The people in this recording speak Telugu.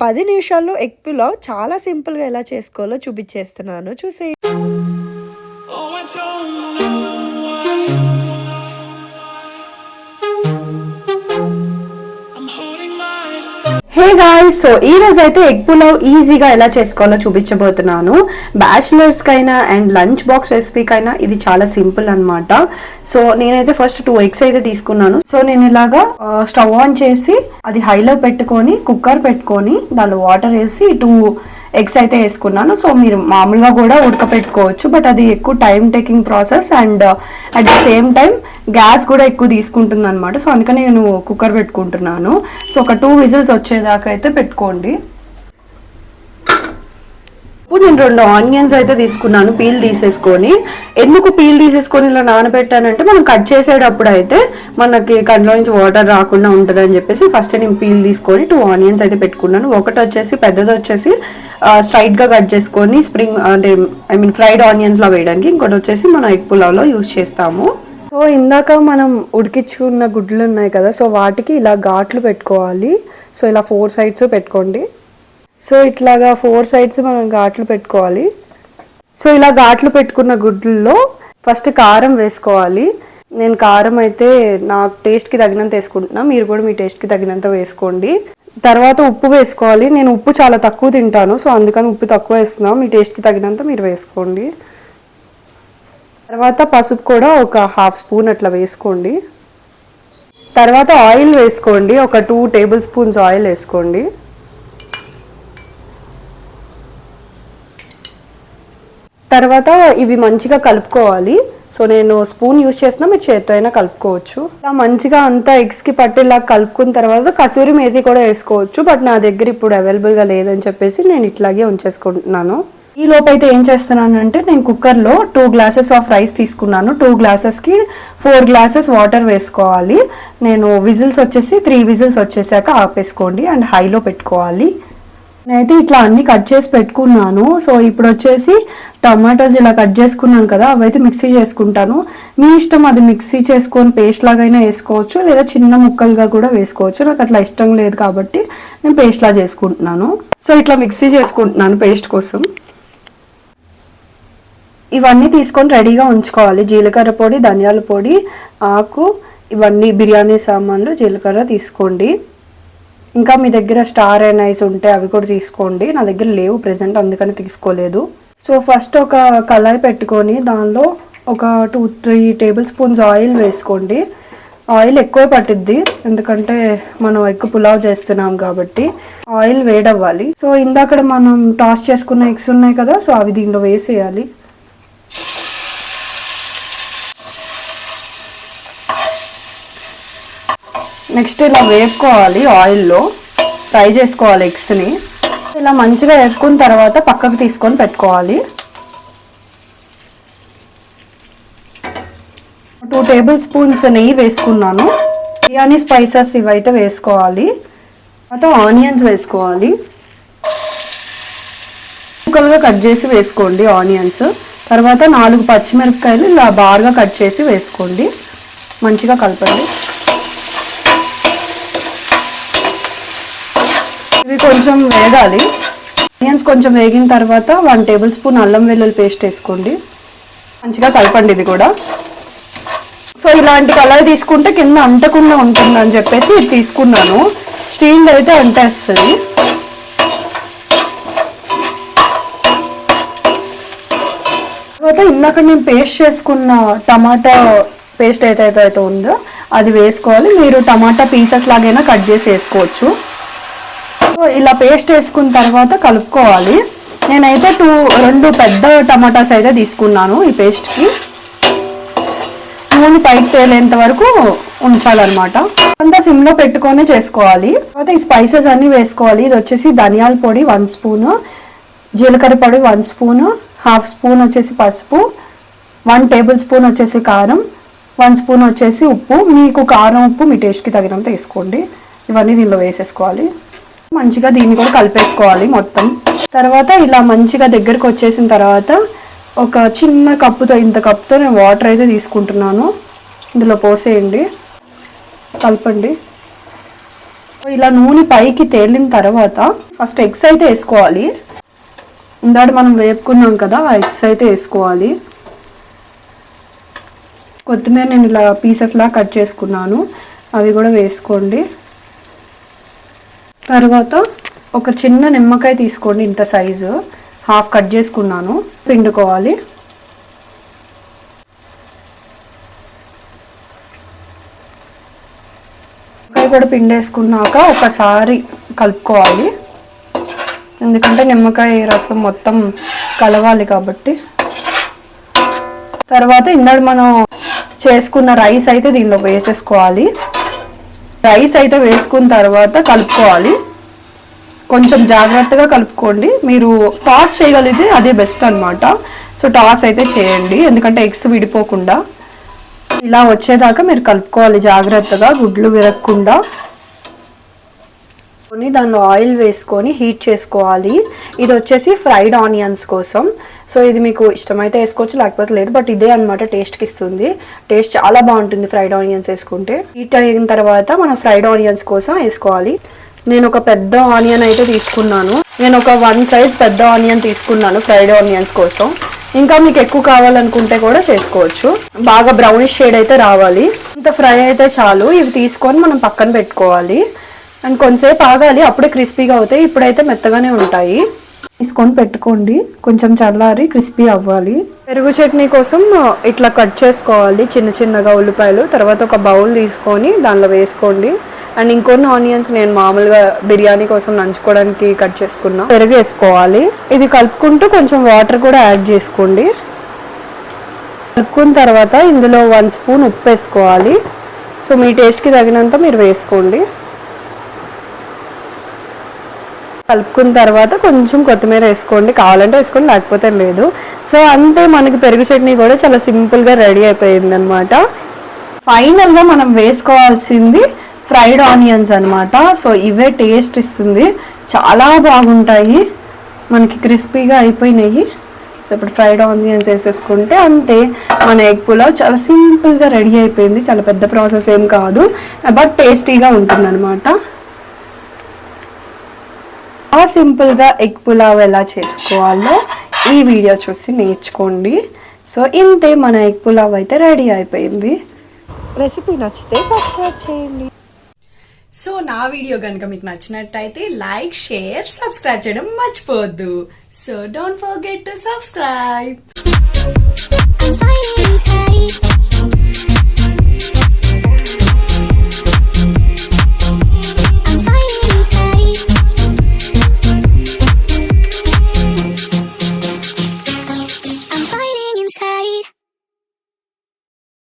పది నిమిషాల్లో ఎగ్ పులావ్ చాలా సింపుల్గా ఎలా చేసుకోవాలో చూపించేస్తున్నాను. చూసే హే గాయ్స్ సో ఈ రోజు అయితే ఎగ్ పులావ్ ఈజీగా ఎలా చేసుకోవాలో చూపించబోతున్నాను. బ్యాచిలర్స్ కైనా అండ్ లంచ్ బాక్స్ రెసిపీకైనా ఇది చాలా సింపుల్ అన్నమాట. సో నేనైతే ఫస్ట్ టూ ఎగ్స్ అయితే తీసుకున్నాను. సో నేను ఇలాగా స్టవ్ ఆన్ చేసి అది హైలో పెట్టుకొని కుక్కర్ పెట్టుకొని దానిలో వాటర్ వేసి టూ ఎగ్స్ అయితే వేసుకున్నాను. సో మీరు మామూలుగా కూడా ఉడకపెట్టుకోవచ్చు బట్ అది ఎక్కువ time taking process and at the same time gas కూడా ఎక్కువ తీసుకుంటుంది అనమాట సో అందుకని నేను కుక్కర్ పెట్టుకుంటున్నాను. సో ఒక టూ విజిల్స్ వచ్చేదాకా అయితే పెట్టుకోండి. ఇప్పుడు నేను రెండు ఆనియన్స్ అయితే తీసుకున్నాను పీల్ తీసేసుకొని. ఎందుకు పీల్ తీసేసుకొని ఇలా నానబెట్టానంటే మనం కట్ చేసేటప్పుడు అయితే మనకి కంట్లో నుంచి వాటర్ రాకుండా ఉంటుంది అని చెప్పేసి ఫస్ట్ నేను పీల్ తీసుకొని టూ ఆనియన్స్ అయితే పెట్టుకున్నాను. ఒకటి వచ్చేసి పెద్దది వచ్చేసి స్ట్రైట్గా కట్ చేసుకొని స్ప్రింగ్ అంటే ఐ మీన్ ఫ్రైడ్ ఆనియన్స్లో వేయడానికి. ఇంకోటి వచ్చేసి మనం ఎగ్ పులావ్లో యూజ్ చేస్తాము. సో ఇందాక మనం ఉడికించుకున్న గుడ్లు ఉన్నాయి కదా సో వాటికి ఇలా ఘాట్లు పెట్టుకోవాలి. సో ఇలా ఫోర్ సైడ్స్ పెట్టుకోండి. సో ఇట్లాగా ఫోర్ సైడ్స్ మనం ఘాట్లు పెట్టుకోవాలి. సో ఇలా ఘాట్లు పెట్టుకున్న గుడ్లలో ఫస్ట్ కారం వేసుకోవాలి. నేను కారం అయితే నా టేస్ట్కి తగినంత వేసుకుంటున్నా. మీరు కూడా మీ టేస్ట్కి తగినంత వేసుకోండి. తర్వాత ఉప్పు వేసుకోవాలి. నేను ఉప్పు చాలా తక్కువ తింటాను. సో అందుకని ఉప్పు తక్కువ వేస్తున్నా. మీ టేస్ట్కి తగినంత మీరు వేసుకోండి. తర్వాత పసుపు కూడా ఒక హాఫ్ స్పూన్ అట్లా వేసుకోండి. తర్వాత ఆయిల్ వేసుకోండి. ఒక టూ టేబుల్ స్పూన్స్ ఆయిల్ వేసుకోండి. తర్వాత ఇవి మంచిగా కలుపుకోవాలి. సో నేను స్పూన్ యూస్ చేసినా మీరు చేతితో అయినా కలుపుకోవచ్చు. ఇలా మంచిగా అంతా ఎగ్స్కి పట్టేలా కలుపుకున్న తర్వాత కసూరి మేతి కూడా వేసుకోవచ్చు. బట్ నా దగ్గర ఇప్పుడు అవైలబుల్గా లేదని చెప్పేసి నేను ఇట్లాగే ఉంచేసుకుంటున్నాను. ఈ లోపైతే ఏం చేస్తున్నానంటే నేను కుక్కర్లో టూ గ్లాసెస్ ఆఫ్ రైస్ తీసుకున్నాను. టూ గ్లాసెస్కి ఫోర్ గ్లాసెస్ వాటర్ వేసుకోవాలి. నేను విజిల్స్ వచ్చేసి త్రీ విజిల్స్ వచ్చేసాక ఆపేసుకోండి అండ్ హైలో పెట్టుకోవాలి. నేనైతే ఇట్లా అన్ని కట్ చేసి పెట్టుకున్నాను. సో ఇప్పుడు వచ్చేసి టమాటోస్ ఇలా కట్ చేసుకున్నాను కదా అవైతే మిక్సీ చేసుకుంటాను. మీ ఇష్టం అది మిక్సీ చేసుకొని పేస్ట్ లాగైనా వేసుకోవచ్చు లేదా చిన్న ముక్కలుగా కూడా వేసుకోవచ్చు. నాకు అట్లా ఇష్టం లేదు కాబట్టి నేను పేస్ట్లా చేసుకుంటున్నాను. సో ఇట్లా మిక్సీ చేసుకుంటున్నాను పేస్ట్ కోసం. ఇవన్నీ తీసుకొని రెడీగా ఉంచుకోవాలి. జీలకర్ర పొడి ధనియాల పొడి ఆకు ఇవన్నీ బిర్యానీ సామాన్లు జీలకర్ర తీసుకోండి. ఇంకా మీ దగ్గర స్టార్ అండ్ ఐస్ ఉంటే అవి కూడా తీసుకోండి. నా దగ్గర లేవు ప్రెసెంట్ అందుకని తీసుకోలేదు. సో ఫస్ట్ ఒక కళాయి పెట్టుకొని దానిలో ఒక two three tablespoons oil వేసుకోండి. ఆయిల్ ఎక్కువ పట్టిద్ది ఎందుకంటే మనం ఎక్కువ పులావ్ చేస్తున్నాం కాబట్టి ఆయిల్ వేడవ్వాలి. సో ఇందాక మనం టాస్ చేసుకున్న ఎగ్స్ ఉన్నాయి కదా సో అవి దీంట్లో వేసేయాలి. నెక్స్ట్ ఇలా వేపుకోవాలి ఆయిల్లో. ఫ్రై చేసుకోవాలి ఎగ్స్ని. ఇలా మంచిగా వేపుకున్న తర్వాత పక్కకు తీసుకొని పెట్టుకోవాలి. టూ టేబుల్ స్పూన్స్ నెయ్యి వేసుకున్నాను. బిర్యానీ స్పైసెస్ ఇవైతే వేసుకోవాలి. తర్వాత ఆనియన్స్ వేసుకోవాలి. ముక్కలుగా కట్ చేసి వేసుకోండి ఆనియన్స్. తర్వాత నాలుగు పచ్చిమిరపకాయలు ఇలా బాగా కట్ చేసి వేసుకోండి. మంచిగా కలపండి. ఇవి కొంచెం వేగాలి. ఆనియన్స్ కొంచెం వేగిన తర్వాత వన్ టేబుల్ స్పూన్ అల్లం వెల్లుల్లి పేస్ట్ వేసుకోండి. మంచిగా కలపండి ఇది కూడా. సో ఇలాంటి కలర్ తీసుకుంటే కింద అంటకుండా ఉంటుంది అని చెప్పేసి ఇది తీసుకున్నాను. స్టీల్ అయితే అంటేస్తుంది. తర్వాత ఇందాక నేను పేస్ట్ చేసుకున్న టమాటా పేస్ట్ ఏదైతే అయితే ఉందో అది వేసుకోవాలి. మీరు టమాటా పీసెస్ లాగైనా కట్ చేసి వేసుకోవచ్చు. ఇలా పేస్ట్ వేసుకున్న తర్వాత కలుపుకోవాలి. నేనైతే టూ రెండు పెద్ద టమాటాస్ అయితే తీసుకున్నాను ఈ పేస్ట్కి నూనె పైకి తేలేంత వరకు ఉంచాలన్నమాట. అంతా సిమ్లో పెట్టుకొని చేసుకోవాలి. తర్వాత ఈ స్పైసెస్ అన్నీ వేసుకోవాలి. ఇది వచ్చేసి ధనియాల పొడి వన్ స్పూన్ జీలకర్ర పొడి వన్ స్పూన్ హాఫ్ స్పూన్ వచ్చేసి పసుపు వన్ టేబుల్ స్పూన్ వచ్చేసి కారం వన్ స్పూన్ వచ్చేసి ఉప్పు. మీకు కారం ఉప్పు మీ టేస్ట్కి తగినంత వేసుకోండి. ఇవన్నీ దీనిలో వేసేసుకోవాలి. మంచిగా దీన్ని కూడా కలిపేసుకోవాలి మొత్తం. తర్వాత ఇలా మంచిగా దగ్గరకు వచ్చేసిన తర్వాత ఒక చిన్న కప్పుతో ఇంత కప్పుతో నేను వాటర్ అయితే తీసుకుంటున్నాను. ఇందులో పోసేయండి. కలపండి. ఇలా నూనె పైకి తేలిన తర్వాత ఫస్ట్ ఎగ్స్ అయితే వేసుకోవాలి. ఇందాడు మనం వేపుకున్నాం కదా ఆ ఎగ్స్ అయితే వేసుకోవాలి. కొత్తిమీర నేను ఇలా పీసెస్లా కట్ చేసుకున్నాను. అవి కూడా వేసుకోండి. తర్వాత ఒక చిన్న నిమ్మకాయ తీసుకోండి ఇంత సైజు. హాఫ్ కట్ చేసుకున్నాను. పిండుకోవాలి. నిమ్మకాయ కూడా పిండేసుకున్నాక ఒకసారి కలుపుకోవాలి. ఎందుకంటే నిమ్మకాయ రసం మొత్తం కలవాలి కాబట్టి. తర్వాత ఇందాడు మనం చేసుకున్న రైస్ అయితే దీనిలో వేసేసుకోవాలి. రైస్ అయితే వేసుకున్న తర్వాత కలుపుకోవాలి. కొంచెం జాగ్రత్తగా కలుపుకోండి. మీరు టాస్ చేయగలిగితే అదే బెస్ట్ అన్నమాట. సో టాస్ అయితే చేయండి. ఎందుకంటే ఎగ్స్ విడిపోకుండా. ఇలా వచ్చేదాకా మీరు కలుపుకోవాలి జాగ్రత్తగా గుడ్లు విరగకుండా. దాన్ని ఆయిల్ వేసుకొని హీట్ చేసుకోవాలి. ఇది వచ్చేసి ఫ్రైడ్ ఆనియన్స్ కోసం. సో ఇది మీకు ఇష్టమైతే వేసుకోవచ్చు లేకపోతే లేదు బట్ ఇదే అనమాట టేస్ట్కి ఇస్తుంది. టేస్ట్ చాలా బాగుంటుంది ఫ్రైడ్ ఆనియన్స్ వేసుకుంటే. హీట్ అయిన తర్వాత మనం ఫ్రైడ్ ఆనియన్స్ కోసం వేసుకోవాలి. నేను ఒక పెద్ద ఆనియన్ అయితే తీసుకున్నాను. నేను ఒక వన్ సైజ్ పెద్ద ఆనియన్ తీసుకున్నాను ఫ్రైడ్ ఆనియన్స్ కోసం. ఇంకా మీకు ఎక్కువ కావాలనుకుంటే కూడా చేసుకోవచ్చు. బాగా బ్రౌనిష్ షేడ్ అయితే రావాలి. ఇంత ఫ్రై అయితే చాలు. ఇవి తీసుకొని మనం పక్కన పెట్టుకోవాలి. అండ్ కొంతసేపు ఆగాలి. అప్పుడే క్రిస్పీగా అవుతాయి. ఇప్పుడైతే మెత్తగానే ఉంటాయి. తీసుకొని పెట్టుకోండి. కొంచెం చల్లారి క్రిస్పీ అవ్వాలి. పెరుగు చట్నీ కోసం ఇట్లా కట్ చేసుకోవాలి. చిన్న చిన్నగా ఉల్లిపాయలు. తర్వాత ఒక బౌల్ తీసుకొని దానిలో వేసుకోండి. అండ్ ఇంకొన్ని ఆనియన్స్ నేను మామూలుగా బిర్యానీ కోసం నంచుకోవడానికి కట్ చేసుకున్నా. పెరుగు వేసుకోవాలి. ఇది కలుపుకుంటూ కొంచెం వాటర్ కూడా యాడ్ చేసుకోండి. కలుపుకున్న తర్వాత ఇందులో వన్ స్పూన్ ఉప్పు వేసుకోవాలి. సో మీ టేస్ట్కి తగినంత మీరు వేసుకోండి. కలుపుకున్న తర్వాత కొంచెం కొత్తిమీర వేసుకోండి. కావాలంటే వేసుకోండి లేకపోతే లేదు. సో అంతే మనకి పెరుగు చట్నీ కూడా చాలా సింపుల్గా రెడీ అయిపోయింది అనమాట ఫైనల్గా మనం వేసుకోవాల్సింది ఫ్రైడ్ ఆనియన్స్ అనమాట సో ఇవే టేస్ట్ ఇస్తుంది. చాలా బాగుంటాయి. మనకి క్రిస్పీగా అయిపోయినాయి. సో ఇప్పుడు ఫ్రైడ్ ఆనియన్స్ వేసేసుకుంటే అంతే. మన ఎగ్ పులావ్ చాలా సింపుల్గా రెడీ అయిపోయింది. చాలా పెద్ద ప్రాసెస్ ఏం కాదు. బట్ టేస్టీగా ఉంటుంది ఆ సింపుల్గా ఎగ్ పులావ్ ఎలా చేసుకోవాలో ఈ వీడియో చూసి నేర్చుకోండి. సో ఇంతే మన ఎగ్ పులావ్ అయితే రెడీ అయిపోయింది. రెసిపీ నచ్చితే సబ్స్క్రైబ్ చేయండి. సో నా వీడియో కనుక మీకు నచ్చినట్టయితే లైక్ షేర్ సబ్స్క్రైబ్ చేయడం మర్చిపోవద్దు. So don't forget to subscribe